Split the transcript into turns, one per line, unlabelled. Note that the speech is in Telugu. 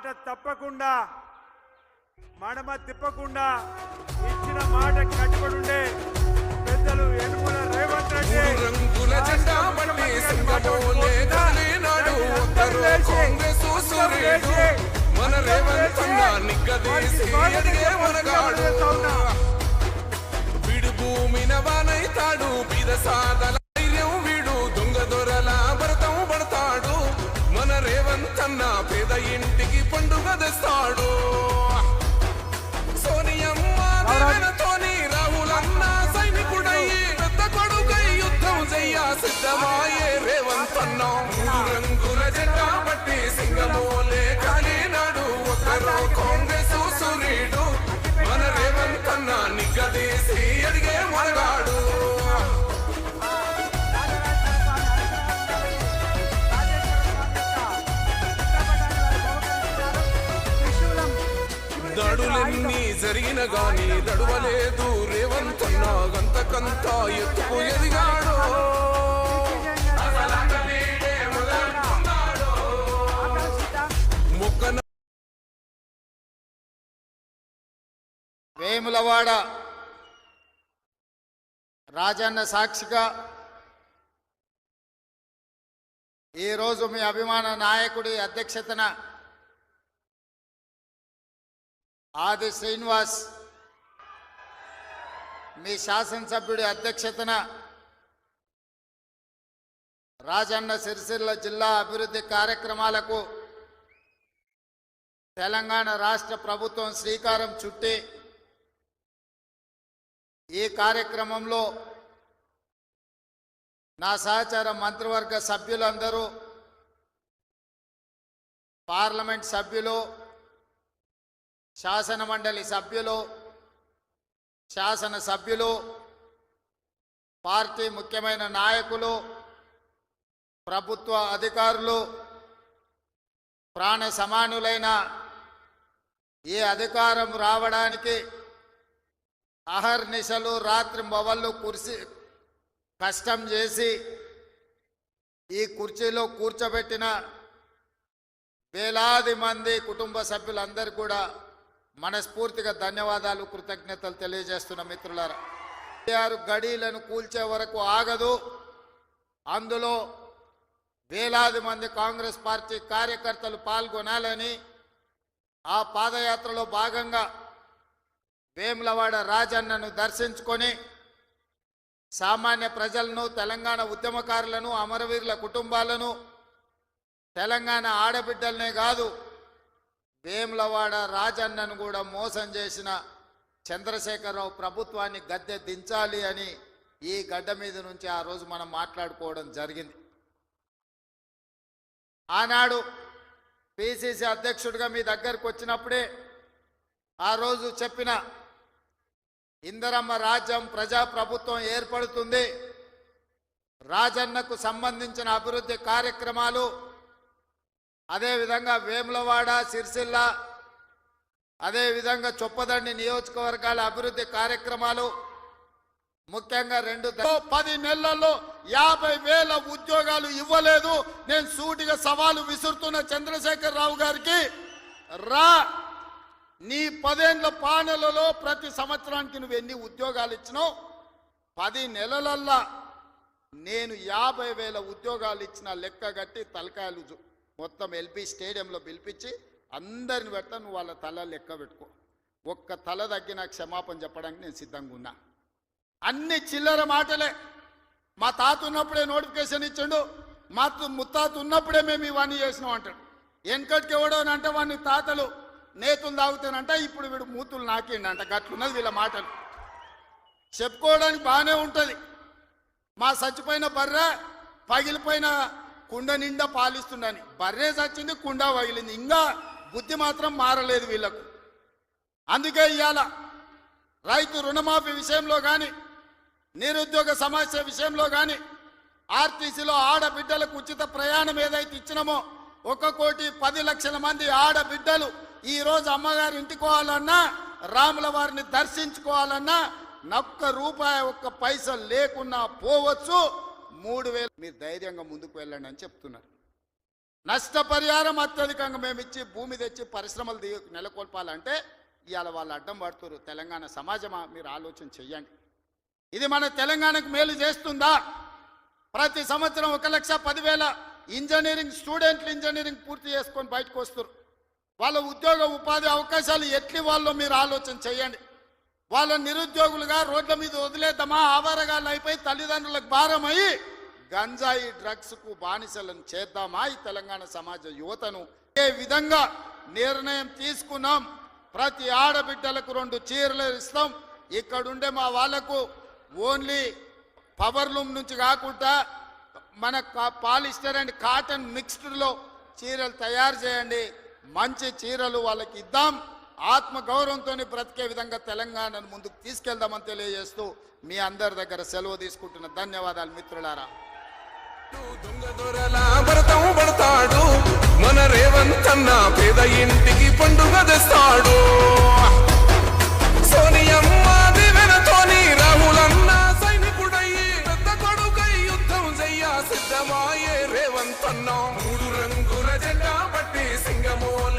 మాట తప్పకుండా మడమ తిప్పకుండా ఇచ్చిన మాట కట్టుబడి ఉండే పెద్దలు యనుమల రేవంత్ రెడ్డి
మూడు రంగుల జెండా బండి సింగమోలే కదిలినాడు ఒక్కరు కాంగ్రెస్ సూర్యుడు మన రేవంత్ అన్న నిగ్గదీసి అడిగే మనగాడు వీడు భూమిన వానైతాడు బీద రేవంత్ పేద ఇంటికి పండుగ తెస్తాడు. జరిగిన గాని దడువలేదు. రేవంత్ గంతకంతా ఎత్తుకు ఎదిగాడు.
వేములవాడ రాజన్న సాక్షిగా ఈరోజు మీ అభిమాన నాయకుడి అధ్యక్షతన ఆది శ్రీనివాస్ మీ శాసనసభ్యుడి అధ్యక్షతన రాజన్న సిరిసిల్ల జిల్లా అభివృద్ధి కార్యక్రమాలకు తెలంగాణ రాష్ట్ర ప్రభుత్వం శ్రీకారం చుట్టి ఈ కార్యక్రమంలో నా సహచార మంత్రివర్గ సభ్యులందరూ పార్లమెంట్ సభ్యులు శాసన మండలి సభ్యులు శాసన సభ్యులు పార్టీ ముఖ్యమైన నాయకులు ప్రభుత్వ అధికారులు ప్రాణ సమానులైన ఈ అధికారం రావడానికి అహర్నిశలు రాత్రి మొవళ్ళు కుర్చీ కష్టం చేసి ఈ కుర్చీలో కూర్చోబెట్టిన వేలాది మంది కుటుంబ సభ్యులందరూ కూడా మనస్ఫూర్తిగా ధన్యవాదాలు కృతజ్ఞతలు తెలియజేస్తున్న మిత్రులారా. ఆరు గడీలను కూల్చే వరకు ఆగదు. అందులో వేలాది మంది కాంగ్రెస్ పార్టీ కార్యకర్తలు పాల్గొనాలని ఆ పాదయాత్రలో భాగంగా వేములవాడ రాజన్నను దర్శించుకొని సామాన్య ప్రజలను తెలంగాణ ఉద్యమకారులను అమరవీరుల కుటుంబాలను తెలంగాణ ఆడబిడ్డలనే కాదు వేములవాడ రాజన్నను కూడా మోసం చేసిన చంద్రశేఖరరావు ప్రభుత్వాన్ని గద్దె దించాలి అని ఈ గడ్డ మీద నుంచి ఆ రోజు మనం మాట్లాడుకోవడం జరిగింది. ఆనాడు పిసిసి అధ్యక్షుడిగా మీ దగ్గరకు వచ్చినప్పుడే ఆ రోజు చెప్పిన ఇందరమ్మ రాజ్యం ప్రజాప్రభుత్వం ఏర్పడుతుంది. రాజన్నకు సంబంధించిన అభివృద్ధి కార్యక్రమాలు అదేవిధంగా వేములవాడ సిరిసిల్ల అదేవిధంగా చొప్పదండి నియోజకవర్గాల అభివృద్ధి కార్యక్రమాలు. ముఖ్యంగా రెండు పది నెలల్లో యాభై వేల ఉద్యోగాలు ఇవ్వలేదు. నేను సూటిగా సవాలు విసురుతున్న చంద్రశేఖర్ రావు గారికి రా నీ పదేండ్ల పానెలలో ప్రతి సంవత్సరానికి నువ్వు ఎన్ని ఉద్యోగాలు ఇచ్చినావు? పది నెలలల్లా నేను యాభై వేల ఉద్యోగాలు ఇచ్చిన లెక్క కట్టి తలకాయలు మొత్తం ఎల్పి స్టేడియంలో పిలిపించి అందరిని పెడతా నువ్వు వాళ్ళ తల లెక్క పెట్టుకో. ఒక్క తల తగ్గి నాకు క్షమాపణ చెప్పడానికి నేను సిద్ధంగా ఉన్నా. అన్ని చిల్లర మాటలే. మా తాత ఉన్నప్పుడే నోటిఫికేషన్ ఇచ్చిండు మా ముత్తాత ఉన్నప్పుడే మేము ఇవన్నీ చేసినాం అంటాడు. వెనకటికి ఎవడో అని అంటే వాడిని తాతలు నేతులు తాగుతానంట ఇప్పుడు వీడు మూతులు నాకిండంట గట్లున్నది వీళ్ళ మాటలు. చెప్పుకోవడానికి బాగానే ఉంటుంది. మా చచ్చిపోయిన బర్రె పగిలిపోయిన కుండ నిండా పాలిస్తుండని బర్రే చచ్చింది కుండ వగిలింది. ఇంకా బుద్ధి మాత్రం మారలేదు వీళ్ళకు. అందుకే ఇవాళ రైతు రుణమాఫీ విషయంలో కానీ నిరుద్యోగ సమస్య విషయంలో కానీ ఆర్టీసీలో ఆడబిడ్డలకు ఉచిత ప్రయాణం ఏదైతే ఇచ్చినామో ఒక కోటి పది లక్షల మంది ఆడబిడ్డలు ఈరోజు అమ్మగారి ఇంటికి పోవాలన్నా రాముల వారిని దర్శించుకోవాలన్నా నొక్క రూపాయి ఒక్క పైసలు లేకున్నా పోవచ్చు. మూడు వేలు మీరు ధైర్యంగా ముందుకు వెళ్ళండి అని చెప్తున్నారు. నష్టపరిహారం అత్యధికంగా మేము ఇచ్చి భూమి తెచ్చి పరిశ్రమలు ది- నెలకొల్పాలంటే ఇవాళ వాళ్ళు అడ్డం పడుతున్నారు తెలంగాణ సమాజమా? మీరు ఆలోచన చెయ్యండి. ఇది మన తెలంగాణకు మేలు చేస్తుందా? ప్రతి సంవత్సరం ఒక లక్ష పదివేల ఇంజనీరింగ్ స్టూడెంట్లు ఇంజనీరింగ్ పూర్తి చేసుకొని బయటకు వస్తారు. వాళ్ళ ఉద్యోగ ఉపాధి అవకాశాలు ఎట్లి వాళ్ళు మీరు ఆలోచన చేయండి వాళ్ళ నిరుద్యోగులుగా రోడ్ల మీద వదిలేద్దామా ఆవారగాళ్ళు అయిపోయి తల్లిదండ్రులకు భారమై గంజాయి డ్రగ్స్కు బానిసలను చేద్దామా ఈ తెలంగాణ సమాజ యువతను? ఏ విధంగా నిర్ణయం తీసుకున్నాం? ప్రతి ఆడబిడ్డలకు రెండు చీరలు ఇస్తాం. ఇక్కడుండే మా వాళ్ళకు ఓన్లీ పవర్ లూమ్ నుంచి కాకుండా మన పాలిస్టర్ అండ్ కాటన్ మిక్స్డ్లో చీరలు తయారు చేయండి. మంచి చీరలు వాళ్ళకి ఇద్దాం. ఆత్మగౌరవంతో బ్రతికే విధంగా తెలంగాణను ముందుకు తీసుకెళ్దామని తెలియజేస్తూ మీ అందరి దగ్గర సెలవు తీసుకుంటున్న ధన్యవాదాలు మిత్రులారా.
పడతాడు. మన రేవంత్ అన్న పేద ఇంటికి పండుగ తెస్తాడు. సోనియమ్మ దివెనతోని రాహులన్న సైనికుడయ్యి పెద్ద కొడుకై యుద్ధం చెయ్య సిద్ధమాయే రేవంత్ అన్న. మూడు రంగుల జెండా పట్టి సింగమోల